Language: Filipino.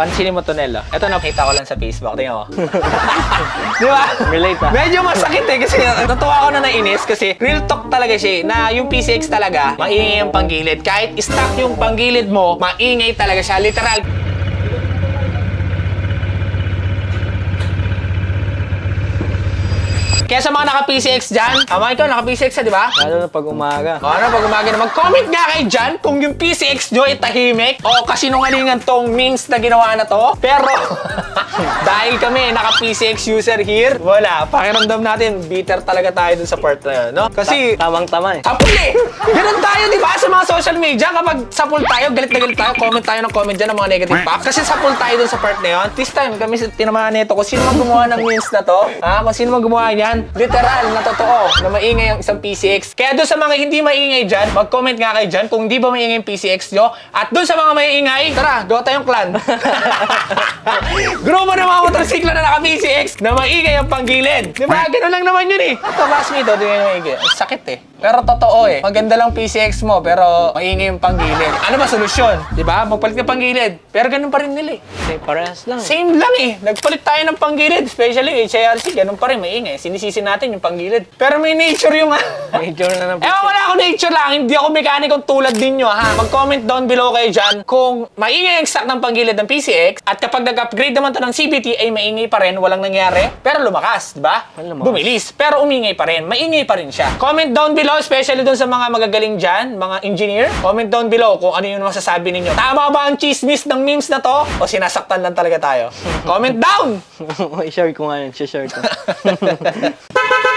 Pansinin mo to, Nel. oh. Ito nakita ko lang sa Facebook. Tingnan mo. Di ba? Relate ah. Medyo masakit eh kasi natuwa ko na nainis kasi real talk talaga siya eh, na yung PCX talaga maingay ang panggilid. Kahit stock yung panggilid mo, maingay talaga siya. Literal. Kaya sa mga naka-PCX dyan, tama ikaw, naka-PCX ka, di ba? Lalo na pag umaga. O ano, pag umaga na, mag-comment nga kayo dyan kung yung PCX nyo ay tahimik o kasinungalingan tong memes na ginawa na to. Pero, dahil kami naka-PCX user here, wala. Pakiramdam natin, bitter talaga tayo dun sa part na yun, no? Kasi, Tamang-tama eh. sapul eh! Ganun tayo, di ba? Sa mga social media, kapag sapul tayo, galit na galit tayo, comment tayo ng comment dyan ng mga negative facts. Kasi sapul tayo dun sa part na yun. This time, kami tinamaan nito kung sino man gumawa ng memes na to, ha? Kung sino man gumawa yan, literal, na totoo, na maingay ang isang PCX. Kaya dun sa mga hindi maingay dyan, mag-comment nga kayo dyan kung di ba maingay yung PCX nyo. At dun sa mga maingay, tara, gawa tayong clan. Grupo ng mga motorsiklo na naka-PCX na maingay ang panggilid. Di ba? Ganun lang naman yun eh. Ito, classmate, oh, di ba yung maingay? Ang sakit eh. Pero totoo eh. Maganda lang PCX mo, pero maingay yung panggilid. Ano ba solusyon? Di ba? Magpalit ka panggilid. Pero ganun pa rin nila eh. Kasi parehas lang. Same lang eh. Nagpalit tayo ng panggilid. Especially HRC, ganun pa rin maingay. Sinisisi natin yung panggilid. Pero may nature yung Medyo na ng Eh, wala ako nature lang. Hindi ako mekanikong tulad ninyo, ha? Mag-comment down below kayo dyan kung maingay ang stock ng panggilid ng PCX at kapag nag-upgrade naman to ng CBT ay maingay pa rin, walang nangyari, pero lumakas, di ba? Lumakas. Bumilis, pero umingay pa rin. Maingay pa rin siya. Comment down below, especially doon sa mga magagaling dyan, mga engineer. Comment down below kung ano yung masasabi ninyo. Tama ba ang chismis ng memes na to? O sinasaktan lang talaga tayo? Comment down! I-share ko nga yun. Share ko.